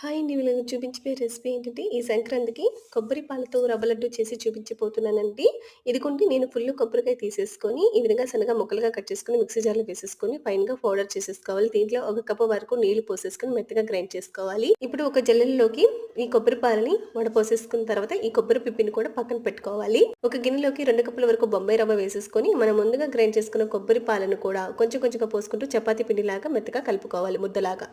Hi అండి. వీళ్ళని చూపించే రెసిపీ ఏంటంటే ఈ సంక్రాంతికి కొబ్బరి పాలతో రవ్వ లడ్డు చేసి చూపించబోతున్నానండి. ఇదికుంటే నేను ఫుల్ కొబ్బరికాయ తీసేసుకొని ఈ విధంగా సన్నగా ముక్కలుగా కట్ చేసుకొని మిక్సీ జార్లో వేసేసుకొని పైనగా పౌడర్ చేసేసుకోవాలి. దీంట్లో ఒక కప్పు వరకు నీళ్ళు పోసేసుకొని మెత్తగా గ్రైండ్ చేసుకోవాలి. ఇప్పుడు ఒక జల్లెల్లోకి ఈ కొబ్బరి పాలని వడపోసేసుకున్న తర్వాత ఈ కొబ్బరి పిప్పిని కూడా పక్కన పెట్టుకోవాలి. ఒక గిన్నెలోకి రెండు కప్పుల వరకు బొంబాయి రవ్వ వేసేసుకొని మనం ముందుగా గ్రైండ్ చేసుకున్న కొబ్బరి పాలను కూడా కొంచెం కొంచెంగా పోసుకుంటూ చపాతీ పిండిలాగా మెత్తగా కలుపుకోవాలి ముద్దలాగా.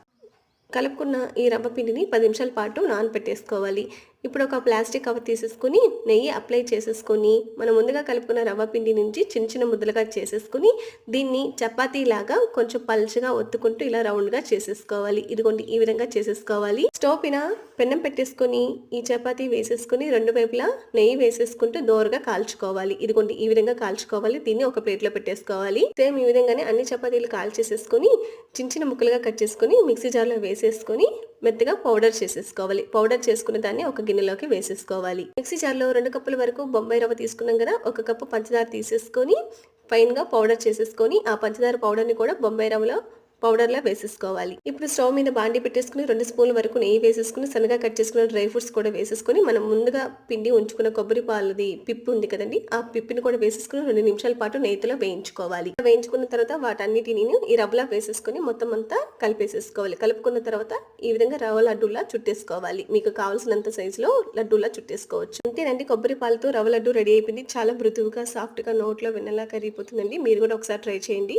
కలుపుకున్న ఈ రవ్వ పిండిని పది నిమిషాల పాటు నానబెట్టేసుకోవాలి. ఇప్పుడు ఒక ప్లాస్టిక్ కవర్ తీసేసుకుని నెయ్యి అప్లై చేసేసుకొని మనం ముందుగా కలుపుకున్న రవ్వ పిండి నుంచి చిన్న చిన్న ముద్దలుగా చేసేసుకొని దీన్ని చపాతీలాగా కొంచెం పల్చగా ఒత్తుకుంటూ ఇలా రౌండ్గా చేసేసుకోవాలి. ఇదిగోండి ఈ విధంగా చేసేసుకోవాలి. స్టవ్ పైన పెన్నం పెట్టేసుకొని ఈ చపాతీ వేసేసుకొని రెండు వైపులా నెయ్యి వేసేసుకుంటూ దోరగా కాల్చుకోవాలి. ఇదిగోండి ఈ విధంగా కాల్చుకోవాలి. దీన్ని ఒక ప్లేట్లో పెట్టేసుకోవాలి. సేమ్ ఈ విధంగానే అన్ని చపాతీలు కాల్చేసేసుకొని చిన్న చిన్న ముక్కలుగా కట్ చేసుకొని మిక్సీ జార్లో వేసేసుకొని మెత్తగా పౌడర్ చేసేసుకోవాలి. పౌడర్ చేసుకున్న దాన్ని ఒక గిన్నెలోకి వేసేసుకోవాలి. మిక్సీ జార్లో రెండు కప్పుల వరకు బొంబాయి రవ్వ తీసుకున్నాం కదా ఒక కప్పు పంచదార తీసేసుకొని ఫైన్గా పౌడర్ చేసేసుకొని ఆ పంచదార పౌడర్ని కూడా బొంబాయి రవ్వలో పౌడర్లా వేసేసుకోవాలి. ఇప్పుడు స్టవ్ మీద బాండి పెట్టేసుకుని రెండు స్పూన్ల వరకు నెయ్యి వేసేసుకుని సన్నగా కట్ చేసుకున్న డ్రై ఫ్రూట్స్ కూడా వేసేసుకుని మనం ముందుగా పిండి ఉంచుకున్న కొబ్బరి పాలది పిప్పు ఉంది కదండి ఆ పిప్పిని కూడా వేసేసుకుని రెండు నిమిషాల పాటు నెయ్యిలో వేయించుకోవాలి. వేయించుకున్న తర్వాత వాటన్నిటిని ఈ రవ్వలా వేసేసుకుని మొత్తం అంతా కలిపేసేసుకోవాలి. కలుపుకున్న తర్వాత ఈ విధంగా రవ్వ లడ్డూలా చుట్టేసుకోవాలి. మీకు కావాల్సినంత సైజులో లడ్డూలా చుట్టేసుకోవచ్చు. అంతేనండి కొబ్బరి పాలతో రవ్వ లడ్డు రెడీ అయిపోయింది. చాలా మృదువుగా సాఫ్ట్గా నోట్లో వెన్నలా కరిగిపోతుందండి. మీరు కూడా ఒకసారి ట్రై చేయండి.